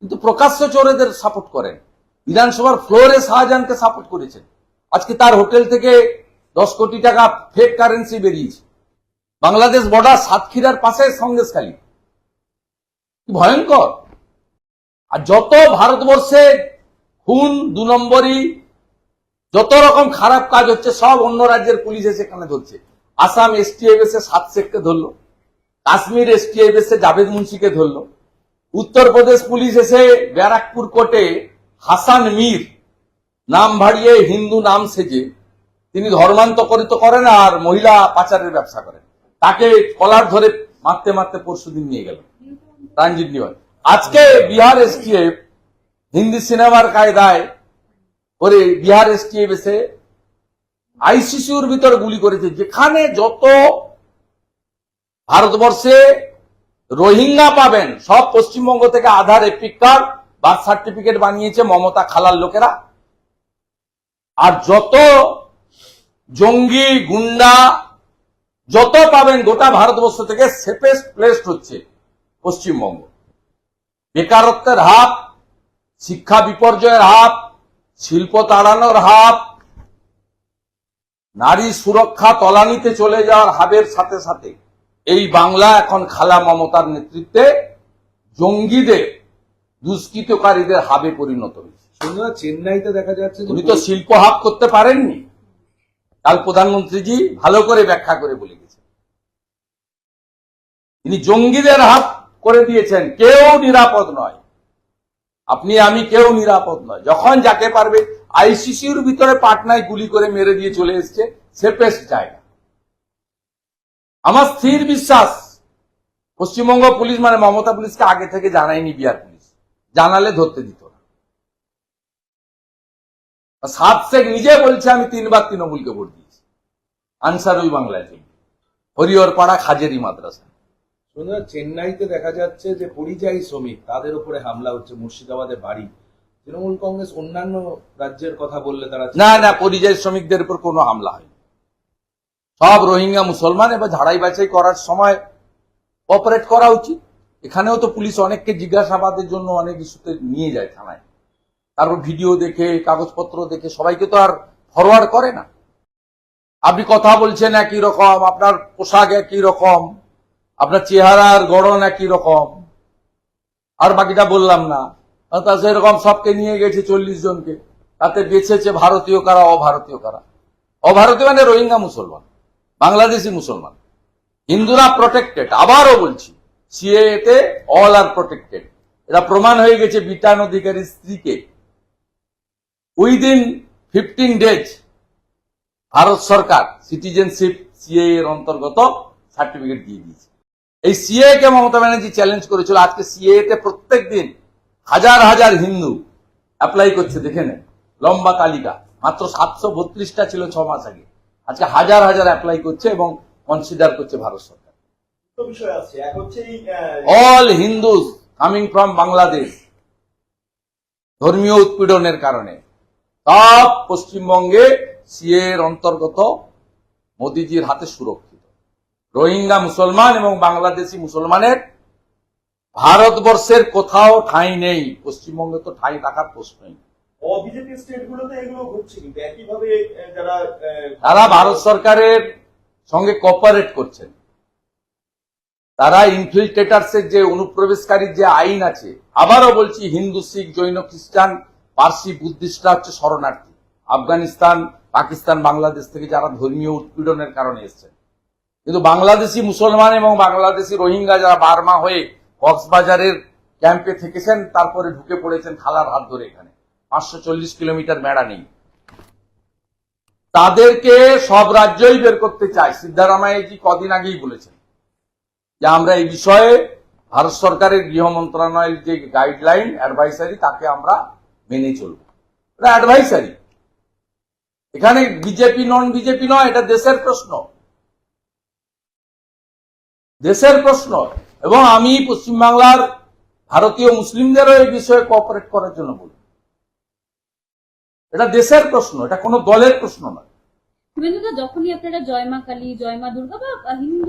কিন্তু প্রকাশ্য চোরেদের সাপোর্ট করেন। বিধানসভার ফ্লোরে শাহজাহানকে সাপোর্ট করেছেন। আজকে তার হোটেল থেকে দশ কোটি টাকা ফেক কারেন্সি বেরিয়েছে। বাংলাদেশ বর্ডার সাতক্ষীরার পাশে সন্দেশখালী। ভয়ঙ্কর? আর যত ভারতবর্ষে খুন দু নম্বরই, যত রকম খারাপ কাজ হচ্ছে, সব অন্য রাজ্যের পুলিশ এসে এখানে ধরছে। আসাম এসটিএফ এসে সাত শেখকে ধরলো। কাশ্মীর এসটিএফ এসে জাভেদ মুন্সিকে ধরলো। উত্তরপ্রদেশ পুলিশ এসে ব্যারাকপুর কোর্টে হাসান মীর নাম ভাড়িয়ে হিন্দু নাম সেজে তিনি ধর্মান্তরিত করেন আর মহিলা পাচারের ব্যবসা করেন। তাকে কলার ধরে মারতে মারতে পরশুদিন নিয়ে গেল। রঞ্জিত নিবাস। আজকে বিহার এসটিএফ হিন্দি সিনেমার কায়দায় করে বিহার এসটিএফ এসে আইসিসিউর ভিতরে গুলি করেছে। যেখানে যত ভারতবর্ষে রোহিঙ্গা পাবেন। সব পশ্চিমবঙ্গ থেকে Aadhaar EPIC card, birth certificate বানিয়েছে মমতা খালার লোকেরা। আর যত জঙ্গি, গুন্ডা, যত পাবেন গোটা ভারতবর্ষ থেকে সেফেস্ট প্লেসড হচ্ছে পশ্চিমবঙ্গ। বেকারত্বের হাত, শিক্ষা বিপর্যয়ের হাত, শিল্প তাড়ানোর হাত, নারী সুরক্ষা তলানিতে চলে যাওয়ার হাবের সাথে সাথে এই বাংলা এখন খালা মমতার নেতৃত্বে জঙ্গিদের দুষ্কৃতকারীদের হাবে পরিণত হয়েছে। চেন্নাইতে দেখা যাচ্ছে উনি তো শিল্প হাব করতে পারেননি। কাল প্রধানমন্ত্রীজি ভালো করে ব্যাখ্যা করে বলে গেছেন। তিনি জঙ্গিদের হাব করে দিয়েছেন কেউ নিরাপদ নয়। আপনি আমি কেউ নিরাপদ নয়। যখন যাকে পারবে আইসিসিউর ভিতরে পাটনায় গুলি করে মেরে দিয়ে চলে এসছে সেফেস্ট জায়গা আমার স্থির বিশ্বাস পশ্চিমবঙ্গ পুলিশ মানে মমতা পুলিশকে আগে থেকে জানায়নি বিহার পুলিশ। জানালে ধরতে দিত না। সাত শেখ নিজে বলছে আমি তিনবার তৃণমূলকে ভোট দিয়েছি। আনসারুল বাংলায় জন্য হরিহর পাড়া খাজেরি মাদ্রাসা। চেন্নাইতে দেখা যাচ্ছে যে পরিযায়ী শ্রমিক তাদের উপরে হামলা হচ্ছে মুর্শিদাবাদে বাড়ি। তৃণমূল কংগ্রেস অন্যান্য রাজ্যের কথা বললে তারা না না পরিযায়ী শ্রমিকদের উপর কোনো হামলা হয়নি। সব রোহিঙ্গা মুসলমান এবার ঝাড়াই বাছাই করার সময় অপারেট করা উচিত। এখানেও তো পুলিশ অনেককে জিজ্ঞাসাবাদের জন্য অনেক ইস্যুতে নিয়ে যায় থানায়। তারপর ভিডিও দেখে, কাগজপত্র দেখে সবাইকে তো আর ফরওয়ার্ড করে না। আপনি কথা বলছেন একই রকম, আপনার পোশাক একই রকম, আপনার চেহারার গড়ন একই রকম। আর বাকিটা বললাম না। তা সেরকম সবকে নিয়ে গেছে চল্লিশ জনকে। তাতে বেছেছে ভারতীয় কারা, অভারতীয় কারা? অভারতীয় মানে রোহিঙ্গা মুসলমান। বাংলাদেশি মুসলমান। হিন্দুরা প্রোটেক্টেড আবারও বলছি সিএ তে অল আর প্রোটেক্টেড এটা প্রমাণ হয়ে গেছে বিটান অধিকারীর স্ত্রীকে। উইদিন ফিফটিন ডেজ ভারত সরকার সিটিজেনশিপ সিএ এর অন্তর্গত সার্টিফিকেট দিয়ে দিয়েছে। এই সিএ কে মমতা ব্যানার্জি চ্যালেঞ্জ করেছিল, আজকে সিএ তে প্রত্যেক দিন হাজার হাজার হিন্দু অ্যাপ্লাই করছে, দেখে নেন। লম্বা তালিকা, মাত্র সাতশো বত্রিশটা ছিল ছ মাস আগে। আজকে হাজার হাজার অ্যাপ্লাই করছে এবং কনসিডার করছে ভারত সরকার। All Hindus coming from Bangladesh ধর্মীয় উৎপীড়নের কারণে। সব পশ্চিমবঙ্গে সিএ এর অন্তর্গত মোদিজির হাতে সুরক্ষিত। রোহিঙ্গা মুসলমান এবং বাংলাদেশি মুসলমানের ভারতবর্ষের কোথাও ঠাঁই নেই। পশ্চিমবঙ্গে তো ঠাঁই রাখার প্রশ্নই নেই। তারা ভারত সরকারের সঙ্গে কোঅপারেট করছেন। তারা ইনফিল্ট্রেটার্সের যে অনুপ্রবেশকারীর যে আইন আছে, আবারও বলছি হিন্দু, শিখ, জৈন, খ্রিস্টান, পার্সি, বুদ্ধিস্টরা হচ্ছে শরণার্থী। আফগানিস্তান, পাকিস্তান, বাংলাদেশ থেকে যারা ধর্মীয় উৎপীড়নের কারণে এসছেন। কিন্তু বাংলাদেশি মুসলমান এবং বাংলাদেশি রোহিঙ্গা যারা বার্মা হয়ে কক্সবাজারের ক্যাম্পে থেকেছেন, তারপরে ঢুকে পড়েছেন, খালার হাত ধরে এখানে। পাঁচশো চল্লিশ কিলোমিটার মেড়া নেই। তাদেরকে সব রাজ্যই বের করতে চায়। সিদ্ধারামাইজি কদিন আগেই বলেছেন যে আমরা এই বিষয়ে ভারত সরকারের গৃহ মন্ত্রণালয়ের যে গাইডলাইন অ্যাডভাইসারি তাকে আমরা মেনে চলব। এটা অ্যাডভাইসারি এখানে বিজেপি নন বিজেপি নয়, এটা দেশের প্রশ্ন। দেশের প্রশ্ন। এবং আমি পশ্চিমবাংলার ভারতীয় মুসলিমদেরও এই বিষয়ে কোঅপারেট করার জন্য বলি এটা দেশের প্রশ্ন এটা কোনো দলের প্রশ্ন নয় যখনই আপনারা জয় মা কালী জয় মা দুর্গা বা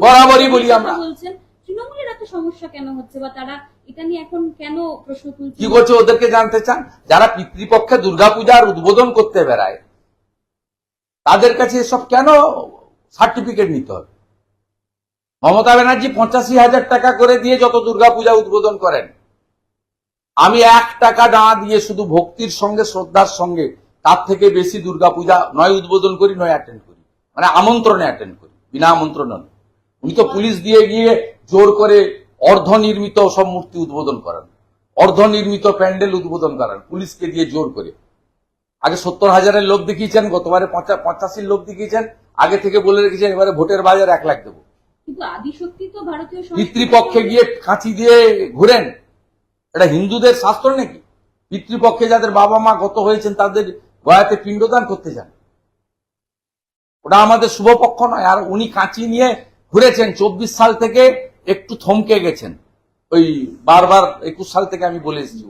বরাবরই বলি আমরা। বলছেন তৃণমূলের এত সমস্যা কেন হচ্ছে বা তারা এটা নিয়ে এখন কেন প্রশ্ন তুলছে কি করছে ওদেরকে জানতে চান? যারা পিতৃপক্ষে দুর্গাপূজার উদ্বোধন করতে বেড়ায় তাদের কাছে এসব কেন সার্টিফিকেট নিতে হবে? মমতা ব্যানার্জি পঁচাশি হাজার টাকা করে দিয়ে যত দুর্গাপূজা উদ্বোধন করেন আমি এক টাকা না দিয়ে শুধু ভক্তির সঙ্গে শ্রদ্ধার সঙ্গে তার থেকে বেশি দুর্গাপূজা নয় উদ্বোধন করি নয় অ্যাটেন্ড করি। মানে আমন্ত্রণে অ্যাটেন্ড করি বিনা আমন্ত্রণ। উনি তো পুলিশ দিয়ে গিয়ে জোর করে অর্ধ নির্মিত সব মূর্তি উদ্বোধন করান। অর্ধ নির্মিত প্যান্ডেল উদ্বোধন করান পুলিশকে দিয়ে জোর করে। আগে সত্তর হাজারের লোক দেখিয়েছেন গতবারে পঁচা- পঁচাশির লোক দেখিয়েছেন আগে থেকে বলে রেখেছেন এবারে ভোটের বাজার এক লাখ দেবো। পিতৃপক্ষে গিয়ে কাঁচি দিয়ে ঘুরেন। এটা হিন্দুদের শাস্ত্র নাকি? পিতৃপক্ষে যাদের বাবা মা গত হয়েছেন তাদের গয়াতে পিণ্ডদান করতে যান। ওটা আমাদের শুভপক্ষ নয়, আর উনি কাঁচি নিয়ে ঘুরেছেন। চব্বিশ সাল থেকে একটু থমকে গেছেন। ওই বারবার একুশ সাল থেকে আমি বলে এসেছি।